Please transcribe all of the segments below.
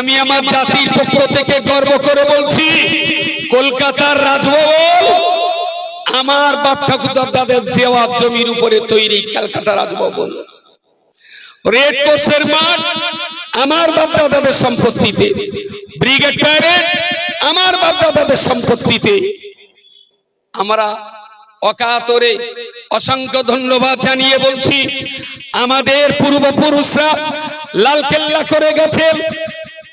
আমি আমার জাতির পক্ষ থেকে গর্ব করে বলছি, কলকাতার রাজভবন আমার বাপ ঠাকুর দাদাদের জেওয়া জমির উপরে তৈরি কলকাতা রাজভবন। অসংখ্য ধন্যবাদ জানিয়ে বলছি, আমাদের পূর্বপুরুষরা লালকেল্লা করে গেছেন।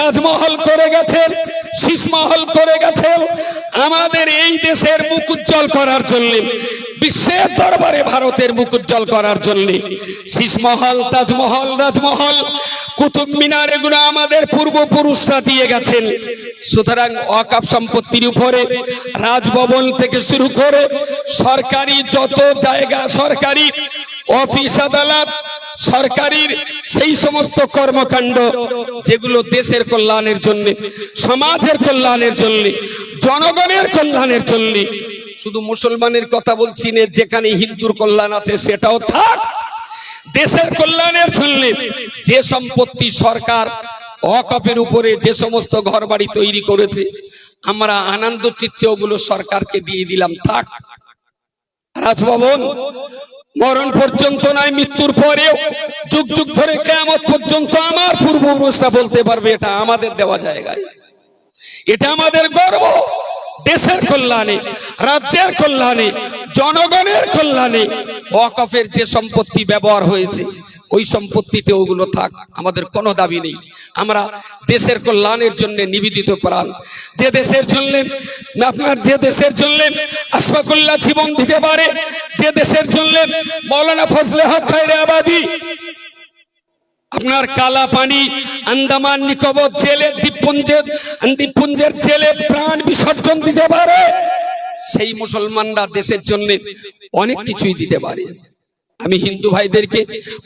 তাজমহল করে গেছেন শীষমহল করে গেছেন। আমাদের এই দেশের মুখ উজ্জ্বল করার জন্য, বিশ্বের দরবারে ভারতের মুখ উজ্জ্বল করার জন্য শীষমহল তাজমহল, রাজমহল, কুতুব মিনার এগুলো আমাদের পূর্বপুরুষরা দিয়ে গেছেন। সুতরাং অকাপ সম্পত্তির উপরে, রাজভবন থেকে শুরু করে সরকারি যত জায়গা, সরকারি অফিস, আদালত সরকারির সেই সমস্ত কর্মকাণ্ড যেগুলো দেশের কল্যাণের জন্য, সমাজের কল্যাণের জন্য, জনগণের কল্যাণের জন্য। শুধু মুসলমানের কথা বলছি না, যেখানে হিন্দুর কল্যাণ আছে সেটাও থাক। দেশের কল্যাণের জন্য যে সম্পত্তি সরকার অকপের উপরে যে সমস্ত ঘর বাড়ি তৈরি করেছে, আমরা আনন্দ চিত্তে ওগুলো সরকারকে দিয়ে দিলাম, থাক। রাজভবন মরণ পর্যন্ত নয়, মৃত্যুর পরেও যুগ যুগ ধরে কেমন পর্যন্ত আমার পূর্বপুরুষরা বলতে পারবে, এটা আমাদের দেওয়া জায়গায়। এটা আমাদের গর্ব। দেশের কল্যাণে, রাজ্যের কল্যাণে, জনগণের কল্যাণে। ওয়াকফের যে সম্পত্তি ব্যবহার হয়েছে, ওই সম্পত্তিতে ওগুলো থাক, আমাদের কোনো দাবি নেই। আমরা দেশের কল্যাণের জন্য নিবেদিত প্রাণ। যে দেশের জন্য, আপনার যে দেশের জন্য আশফাকুল্লাহ জীবন দিতে পারে, যে দেশের জন্য মৌলানা ফজলে হক খায়রে আবাদি আপনার কালা পানি, আন্দামান, নিকোবর, জেলে, দ্বীপপুঞ্জের দ্বীপপুঞ্জের জেলে প্রাণ বিসর্জন দিতে পারে। সেই মুসলমানরা দেশের জন্য অনেক কিছুই দিতে পারে। আমি হিন্দু ভাইদেরকে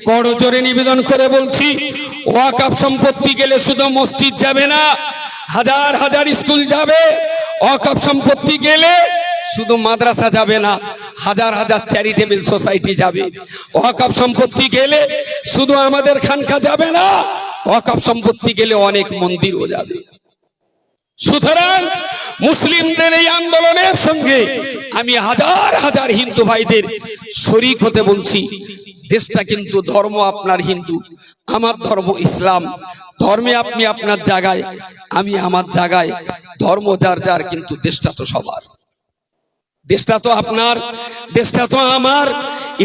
করজোরে নিবেদন করে বলছি ওয়াকাপ সম্পত্তি গেলে শুধু মসজিদ যাবে না, হাজার হাজার স্কুল যাবে। ওয়াকাপ সম্পত্তি গেলে শুধু মাদ্রাসা যাবে না হাজার হাজার চ্যারিটেবল সোসাইটি যাবে। ওয়াকাপ সম্পত্তি গেলে শুধু আমাদের খানকা যাবে না ওয়াকাপ সম্পত্তি গেলে অনেক মন্দিরও যাবে। সুতরাং মুসলিমদের এই আন্দোলনের সঙ্গে আমি হাজার হাজার হিন্দু ভাইদের শরিক হতে বলছি। দেশটা কিন্তু ধর্ম আপনার হিন্দু, আমার ধর্ম ইসলাম। ধর্মে আপনি আপনার জায়গায়, আমি আমার জায়গায়, ধর্ম যার যার, কিন্তু দেশটা তো সবার। দেশটা তো আপনার, দেশটা তো আমার।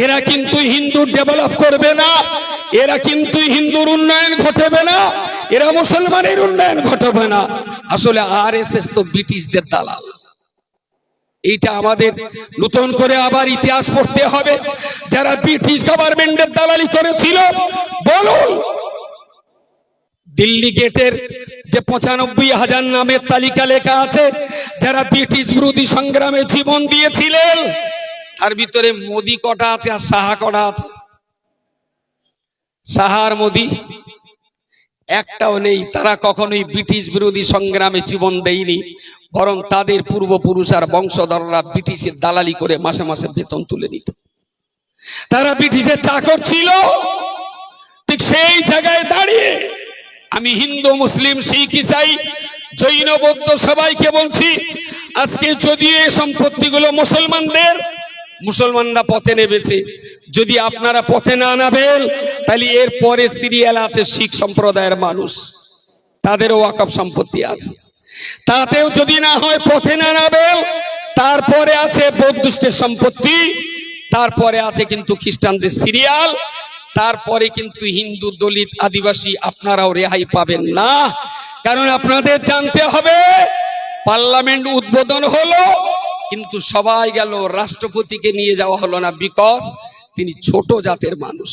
এরা কিন্তু হিন্দু ডেভেলপ করবে না, এরা কিন্তু হিন্দুর উন্নয়ন ঘটবে না, এরা মুসলমানের উন্নয়ন ঘটবে না। আসলে আর এস এস তো ব্রিটিশদের দালাল। এইটা আমাদের নতুন করে আবার ইতিহাস পড়তে হবে। যারা ব্রিটিশ গভর্নমেন্টের দালালি করেছিল, বলুন। দিল্লি গেটের যে পঁচানব্বই হাজার নামের তালিকা লেখা আছে, যারা ব্রিটিশ বিরোধী সংগ্রামে জীবন দিয়েছিলেন, তার ভিতরে মোদি কটা আছে আর সাহা কটা আছে? সাহার মোদি, একটাও নেই, তারা কখনোই ব্রিটিশ বিরোধী সংগ্রামে জীবন দেয়নি, বরং তাদের পূর্বপুরুষ আর বংশধররা ব্রিটিশের দালালি করে মাসে মাসে বেতন তুলে নিত। তারা ব্রিটিশের চাকর ছিল, ঠিক সেই জায়গায় দাঁড়িয়ে আমি হিন্দু, মুসলিম, শিখ, ইসাই, জৈন, বৌদ্ধ সবাইকে বলছি, আজকে যদি এই সম্পত্তিগুলো মুসলমানদের, মুসলমানরা পথে নেবেছে যদি আপনারা পথে না নামেন, তাহলে এর পরে সিরিয়াল আছে শিখ সম্প্রদায়ের মানুষ। তাদেরও ওয়াকফ সম্পত্তি আছে। তাতেও যদি না হয় পথে না নামেন, তারপরে আছে বৌদ্ধের সম্পত্তি, তারপরে আছে কিন্তু খ্রিস্টানদের সিরিয়াল তারপরে কিন্তু হিন্দু দলিত আদিবাসী আপনারাও রেহাই পাবেন না। কারণ আপনাদের জানতে হবে, পার্লামেন্ট উদ্বোধন হলো, কিন্তু সবাই গেল, রাষ্ট্রপতিকে নিয়ে যাওয়া হলো না, বিকজ তিনি ছোট জাতের মানুষ।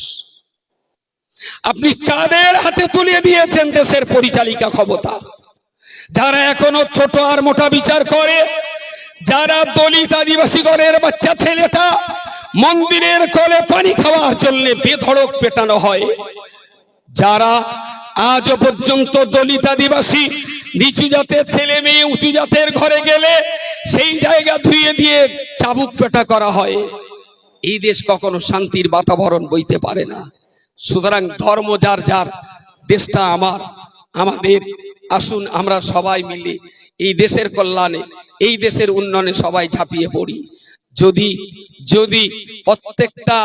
আপনি কাদের হাতে তুলে দিয়েছেন দেশের পরিচালিকা ক্ষমতা? যারা এখনও ছোট আর মোটা বিচার করে, যারা দলিত আদিবাসী গণের বাচ্চা ছেলেটা মন্দিরের কলে পানি খাওয়ার জন্য বেধড়ক পেটানো হয়। যারা আজও পর্যন্ত দলিত আদিবাসী নিচু জাতের ছেলে মেয়ে উঁচু জাতের ঘরে গেলে সেই জায়গা ধুয়ে দিয়ে চাবুক পেটা করা হয়। এই দেশ কখনো শান্তির বাতাবরণ বইতে পারে না। সুতরাং ধর্ম যার যার, দেশটা আমার, আমাদের। আসুন আমরা সবাই মিলে এই দেশের কল্যাণে, এই দেশের উন্নয়নে সবাই ঝাঁপিয়ে পড়ি। যদি যদি প্রত্যেকটা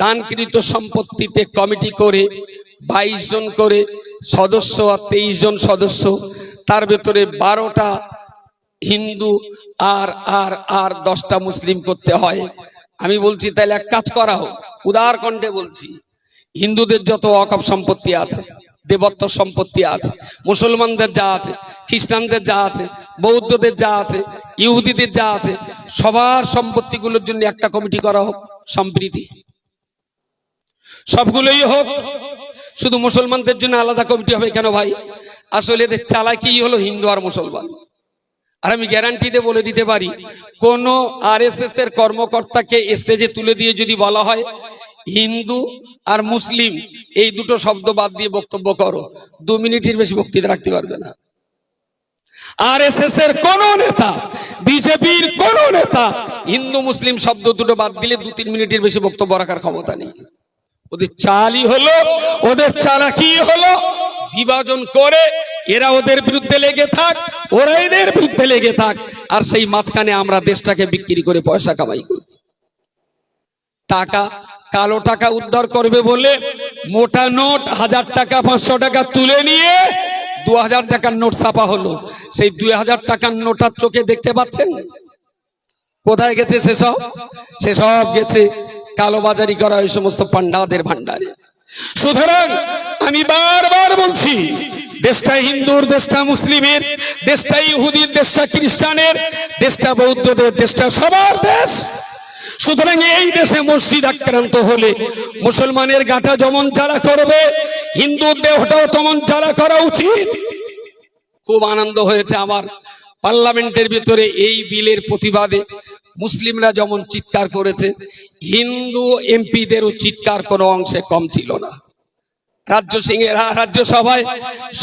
দানকৃত সম্পত্তিতে কমিটি করে বাইশ জন করে সদস্য আর তেইশ জন সদস্য, তার ভেতরে বারোটা হিন্দু আর আর আর দশটা মুসলিম করতে হয়। আমি বলছি, তাহলে এক কাজ করা হোক, উদার কণ্ঠে বলছি, হিন্দুদের যত অকপ সম্পত্তি আছে, দেবত্ব সম্পত্তি আছে, মুসলমানদের যা আছে, খ্রিস্টানদের যা আছে বৌদ্ধদের যা আছে, ইহুদিদের যা আছে, সবার সম্পত্তিগুলোর জন্য একটা কমিটি করা হোক, সম্প্রীতি। সবগুলোই হোক, শুধু মুসলমানদের জন্য আলাদা কমিটি হবে কেন ভাই? আসলে এদের চালাকি হলো হিন্দু আর মুসলমান। আর আমি গ্যারান্টিতে বলে দিতে পারি, কোন আরএসএস এর কর্মকর্তাকে স্টেজে তুলে দিয়ে যদি বলা হয়, হিন্দু আর মুসলিম, এই দুটো শব্দ বাদ দিয়ে বক্তব্য করো, দু মিনিটের বেশি বক্তৃতা রাখতে পারবে না। আরএসএস এর কোন নেতা বিজেপির কোন নেতা, হিন্দু, মুসলিম শব্দ দুটো বাদ দিলে দু তিন মিনিটের বেশি বক্তব্য রাখার ক্ষমতা নেই। ওদের চালই হলো, ওদের হলো, বিভাজন করে এরা ওদের বিরুদ্ধে লেগে থাক, ওরা এদের বিরুদ্ধে লেগে থাক, আর সেই মাঝখানে আমরা দেশটাকে বিক্রি করে পয়সা কামাই করি। টাকা, কালো টাকা উদ্ধার করবে বলে মোটা নোট হাজার টাকা, পাঁচশো টাকা তুলে নিয়ে দু হাজার টাকার নোট ছাপা হলো। সেই দুই হাজার টাকার নোটার চোখে দেখতে পাচ্ছেন? কোথায় গেছে সেসব? সেসব গেছে কালোবাজারি করা ওই সমস্ত পান্ডাদের ভান্ডারে সুতরাং আমি বারবার বলছি, দেশটা হিন্দুর, দেশটা মুসলিমের, দেশটা ইহুদির, দেশটা খ্রিস্টানের, দেশটা বৌদ্ধদের, দেশটা সবার দেশ। সুতরাং এই দেশে মসজিদ আক্রান্ত হলে মুসলমানের গাটা যেমন জ্বালা করবে। হিন্দুর দেহটাও তেমন জ্বালা করা উচিত। খুব আনন্দ হয়েছে আমার পার্লামেন্টের ভিতরে এই বিলের প্রতিবাদে মুসলিমরা যেমন চিৎকার করেছে, হিন্দু এমপিদেরও চিৎকার কোনো অংশে কম ছিল না। রাজ্য সিং এর রাজ্যসভায়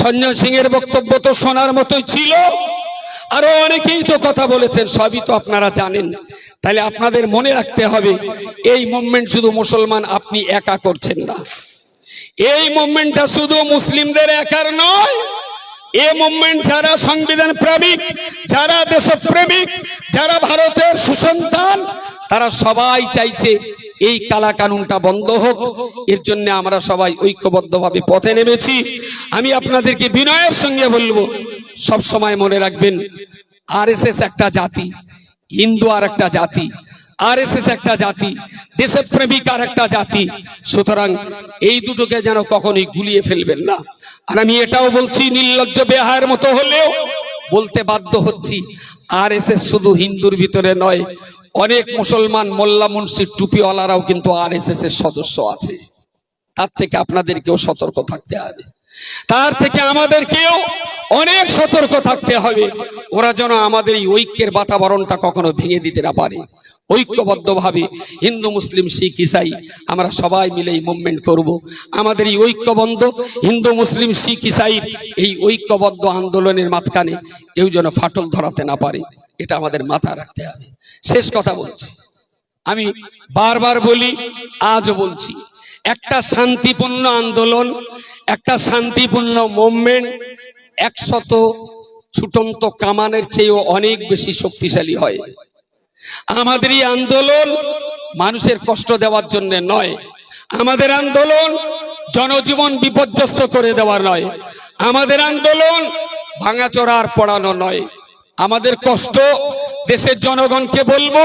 সঞ্জয় সিং এর বক্তব্য তো শোনার মতোই ছিল। আরও অনেকেই তো কথা বলেছেন, সবই তো আপনারা জানেন। তাহলে আপনাদের মনে রাখতে হবে, এই মুভমেন্ট শুধু মুসলমান আপনি একা করছেন না। এই মুভমেন্টটা শুধু মুসলিমদের একার নয়, এ মুভমেন্ট যারা সংবিধান প্রেমিক, যারা দেশপ্রেমিক, যারা ভারতের সুসন্তান, তারা সবাই চাইছে এই কালা কানুনটা বন্ধ হোক। এর জন্য আমরা সবাই ঐক্যবদ্ধভাবে পথে নেমেছি। আমি আপনাদেরকে বিনয়ের সঙ্গে বলব সব সময় মনে রাখবেন, আরএসএস একটা জাতি, হিন্দু আর একটা জাতি আরএসএস একটা জাতি, দেশপ্রেমিক আর একটা জাতি। সুতরাং এই দুটোকে যেন কখনোই গুলিয়ে ফেলবেন না। আর আমি এটাও বলছি, নির্লজ্জ বেহায়ের মতো হলেও বলতে বাধ্য হচ্ছি আরএসএস শুধু হিন্দুর ভিতরে নয়, অনেক মুসলমান মোল্লা মুন্সির টুপিওয়ালারাও কিন্তু আরএসএস এর সদস্য আছে। তার থেকে আপনাদেরকেও সতর্ক থাকতে হবে। তার থেকে আমাদেরকেও অনেক সতর্ক থাকতে হবে। ওরা যেন আমাদের এই ঐক্যের বাতাবরণটা কখনো ভেঙে দিতে না পারে। ঐক্যবদ্ধভাবে হিন্দু, মুসলিম, শিখ, ইসাই আমরা সবাই মিলে এই মুভমেন্ট করব। আমাদের এই ঐক্যবদ্ধ হিন্দু, মুসলিম, শিখ, ইসাইর এই ঐক্যবদ্ধ আন্দোলনের মাঝখানে কেউ যেন ফাটল ধরাতে না পারে, এটা আমাদের মাথা রাখতে হবে। শেষ কথা বলছি। আমি বারবার বলি, আজও বলছি, একটা শান্তিপূর্ণ আন্দোলন, একটা শান্তিপূর্ণ মুভমেন্ট একশত ছুটন্ত কামানের চেয়েও অনেক বেশি শক্তিশালী হয়। আমাদের এই আন্দোলন মানুষের কষ্ট দেওয়ার জন্য নয়। আমাদের আন্দোলন জনজীবন বিপর্যস্ত করে দেওয়ার নয়। আমাদের আন্দোলন ভাঙাচোরার পড়ানো নয়। আমাদের কষ্ট দেশের জনগণকে বলব,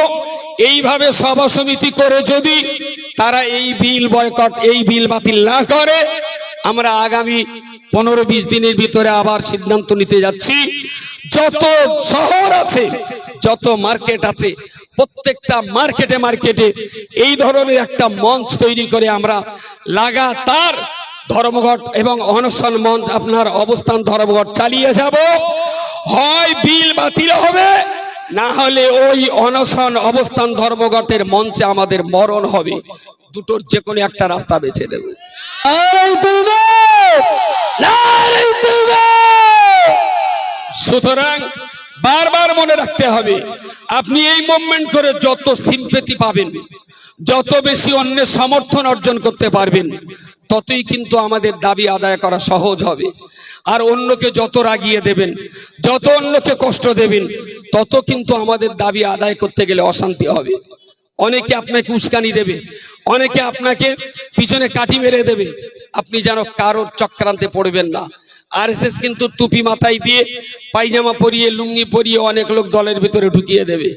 এইভাবে সভা সমিতি করে যদি তারা এই বিল বয়কট, এই বিল বাতিল না করে, আমরা আগামী পনেরো বিশ দিনের ভিতরে আবার সিদ্ধান্ত নিতে যাচ্ছি। যত শহর আছে, যত মার্কেট আছে, প্রত্যেকটা মার্কেটে মার্কেটে এই ধরনের একটা মঞ্চ তৈরি করে আমরা লাগাতার ধর্মঘট এবং অনশন মঞ্চ আপনার অবস্থান ধর্মঘট চালিয়ে যাব। হয় বিল বাতিল হবে, না হলে ওই অনশন অবস্থান ধর্মঘটের মঞ্চে আমাদের মরণ হবে। দুটোর যে কোনো একটা রাস্তা বেছে দেবে। সুতরাং বারবার মনে রাখতে হবে, আপনি এই মুভমেন্ট করে যত সিম্পেতি পাবেন, যত বেশি অন্যের সমর্থন অর্জন করতে পারবেন, ততই কিন্তু আমাদের দাবি আদায় করা সহজ হবে। আর অন্যকে যত রাগিয়ে দেবেন, যত অন্যকে কষ্ট দেবেন, তত কিন্তু আমাদের দাবি আদায় করতে গেলে অশান্তি হবে। অনেকে আপনাকে উস্কানি দেবে, অনেকে আপনাকে পিছনে কাঠি মেরে দেবে। আপনি যেন কারোর চক্রান্তে পড়বেন না। আর কিন্তু টুপি মাথায় দিয়ে পায়জামা পরিয়ে, লুঙ্গি পরিয়ে অনেক লোক দলের ভিতরে ঢুকিয়ে দেবে।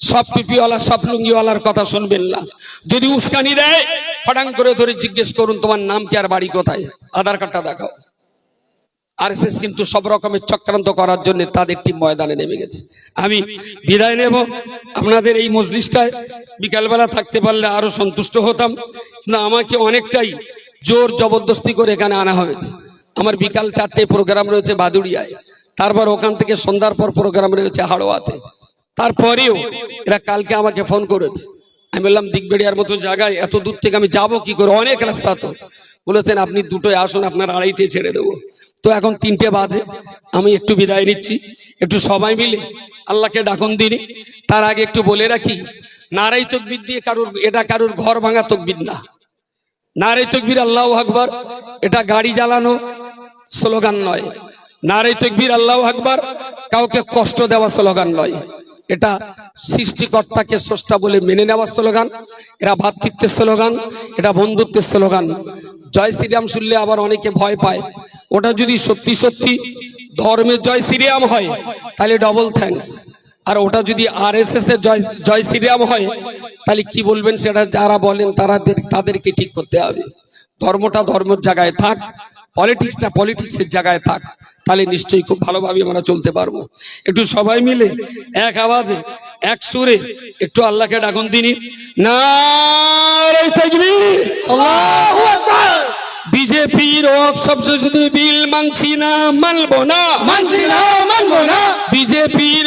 সব টুপিওয়ালা, সব লুঙ্গিওয়ালার কথা শুনবেন না। যদি উস্কানি দেয়, ফটাং করে ধরে জিজ্ঞেস করুন, তোমার নাম কি আর বাড়ি কোথায়? আধার কার্ডটা দেখাও। আরএসএস কিন্তু সব রকমের চক্রান্ত করার জন্য তাদের টিম ময়দানে নেমে গেছে। আমি বিদায় নেব। আপনাদের এই মজলিসটায় বিকালবেলা থাকতে পারলে আরও সন্তুষ্ট হতাম। কিন্তু আমাকে অনেকটাই জোর জবরদস্তি করে এখানে আনা হয়েছে। আমার বিকাল চারটে প্রোগ্রাম রয়েছে বাদুড়িয়ায়। তারপর ওখান থেকে সন্ধ্যার পর প্রোগ্রাম রয়েছে হাড়োয়াতে। তারপরেও এরা কালকে আমাকে ফোন করেছে। আমি বললাম, দিগবেড়িয়ার মতো জায়গায় এত দূর থেকে আমি যাব কি করে? অনেক রাস্তা তো। বলেছেন, আপনি দুটোয় আসুন, আপনার আড়াইটে ছেড়ে দেবো। তো এখন তিনটে বাজে। আমি একটু বিদায় নিচ্ছি। একটু সবাই মিলে আল্লাহকে ডাকন দিনি। তার আগে একটু বলে রাখি নারাই তকবির দিয়ে কারুর, এটা কারুর ঘর ভাঙা তকবির না। নারাই তকবির আল্লাহ আকবর, এটা গাড়ি জ্বালানো স্লোগান নয়। নারাই তকবির, আল্লাহ আকবর। কাউকে কষ্ট দেওয়া স্লোগান নয়। এটা সৃষ্টিকর্তাকে স্রষ্টা বলে মেনে নেওয়ার স্লোগান, এরা ভাতৃত্বের স্লোগান, এটা বন্ধুত্বের স্লোগান। জয় শ্রীরাম শুনলে আবার অনেকে ভয় পায়। ওটা যদি সত্যি সত্যি ধর্মের জয় শ্রীরাম হয়, তাহলে ডবল থ্যাঙ্কস আর ওটা যদি আর এস এস এর জয় জয় শ্রীরাম হয়, তাহলে কি বলবেন সেটা যারা বলেন তারা তাদেরকে ঠিক করতে হবে। ধর্মটা ধর্মের জায়গায় থাক পলিটিক্সটা পলিটিক্সের জায়গায় থাক তাহলে নিশ্চয়ই খুব ভালোভাবে আমরা চলতে পারব। একটু সবাই মিলে এক আওয়াজে এক সুরে একটু আল্লাহকে ডাকুন তিনি। না বিজেপির সবসংসদী বিল মানছি না মানবো না। মানছি না মানবো না। বিজেপির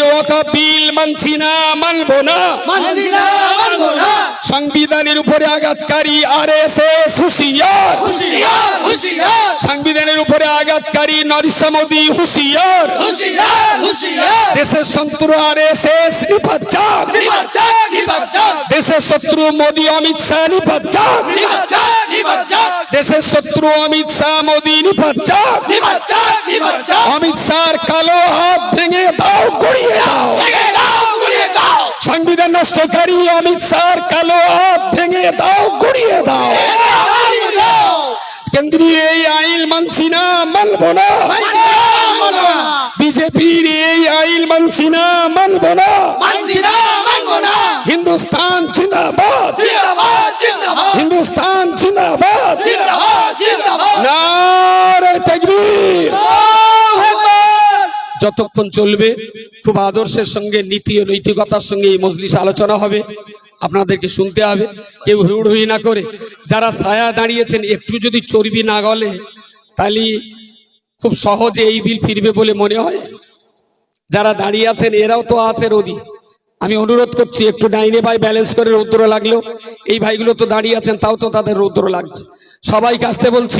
বিল মানছি না মানবো না। মানছি না মানবো না। সংবিধানের উপরে আঘাতকারী আর এস এস হুশিয়ার। হুশিয়ার। সংবিধানের উপরে আঘাতকারী নরেন্দ্র মোদী হুশিয়ার দেশের শত্রু আর এস এস দেশের শত্রু মোদী অমিত শাহ নিবাচক দেশের শত্রু অমিত শাহ মোদী নিবাচক অমিত শাহর কালো হাত ভেঙে দাও গড়িয়ে দাও। সংবিধান নষ্টকারী অমিত শাহর কালো হাত ভেঙে দাও গড়িয়ে দাও এই আইন মানছি না মানব না। বিজেপির এই আইন মানছি না মানব না। হিন্দুস্তান জিন্দাবাদ। হিন্দুস্তান জিন্দাবাদ। তাকবীর। যতক্ষণ চলবে খুব আদর্শের সঙ্গে নীতি ও নৈতিকতার সঙ্গে এই মজলিস আলোচনা হবে। আপনাদেরকে শুনতে হবে, কেউ হুড়হুড়ি না করে। যারা ছায়া দাঁড়িয়েছেন, একটু যদি চর্বি না গলে, তাহলে খুব সহজে এই বিল ফিরবে বলে মনে হয়। যারা দাঁড়িয়ে আছেন, এরাও তো আছে রোদি। আমি অনুরোধ করছি, একটু ডাইনে ভাই ব্যালেন্স করে রৌদ্র লাগল। এই ভাইগুলো তো দাঁড়িয়ে আছেন, তাও তো তাদের রৌদ্র লাগছে। সবাইকে আসতে বলছি।